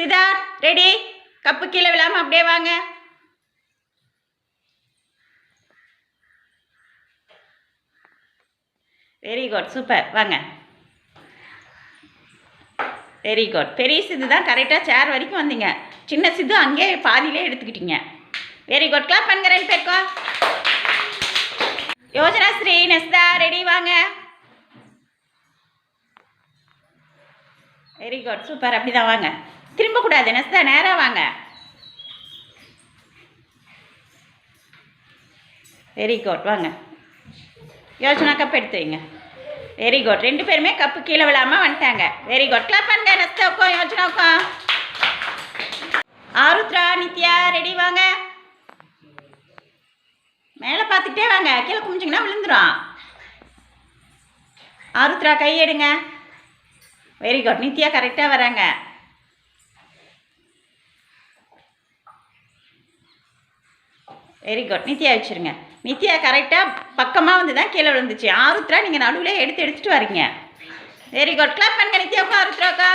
Sitar ready cup கீழே விழாம அப்படியே வாங்க. வெரி குட் சூப்பர் வாங்க. வெரி குட் பெரிய சித்து தான் கரெக்டாக சேர் வரைக்கும் வந்தீங்க. சின்ன சித்து அங்கேயே பாதியிலே எடுத்துக்கிட்டீங்க. வெரி குட் கிளாப் பண்ணுங்க ரெண்டு பேருக்கும் யோஜனா ஸ்ரீ நெஸ்தா ரெடி வாங்க. வெரி குட் சூப்பர் அப்படி தான் வாங்க. திரும்பக்கூடாது நெஸ்தா நேராக வாங்க. வெரி குட் வாங்க. யோசனா கப் எடுத்து வைங்க. வெரி குட் ரெண்டு பேருமே கப்பு கீழே விழாமல் வந்துட்டாங்க. வெரி குட் கிளாப் பண்ணுங்க நெஸ்தாவுக்கும் யோசனாவுக்கும் ஆருத்ரா நித்யா ரெடி வாங்க. மேலே பார்த்துக்கிட்டே வாங்க. கீழே குமிச்சிங்கன்னா விழுந்துரும். ஆருத்ரா கை எடுங்க. வெரி குட் நித்யா கரெக்டாக வராங்க. வெரி குட் நித்யா வச்சுருங்க நித்யா கரெக்டாக பக்கமாக வந்து தான் கீழே விழுந்துச்சு. ஆருத்ரா நீங்கள் நடுவில் எடுத்து எடுத்துட்டு வரீங்க. வெரி குட் கிளாப் பண்ணுங்க நித்யாவுக்கும் ஆருத்ராக்கா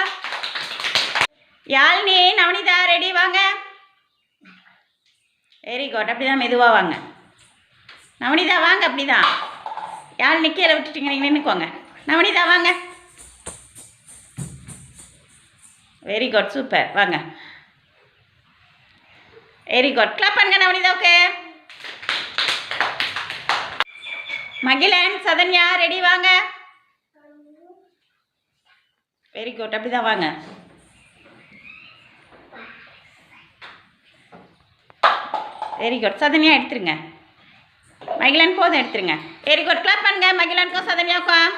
யாழ்னி நவனிதா ரெடி வாங்க. வெரி குட் அப்படி தான் மெதுவாக வாங்க. நவனிதா வாங்க அப்படி தான் யாழ்னி கீழே விட்டுட்டீங்க நீங்கள் நின்றுக்கோங்க நவனிதா வாங்க. Very good super. வாங்க. வெரி குட் கிளாப் பண்ணுங்க நவனிதாவுக்கு மகிழன் சதன்யா ரெடி வாங்க. வெரி குட் அப்படிதான் வாங்க. வெரி குட் சதன்யா எடுத்துருங்க. மகிழன் போதும் எடுத்துருங்க. வெரி குட் கிளாப் பண்ணுங்க. மகிழனுக்கும் சதன்யாவுக்கும்.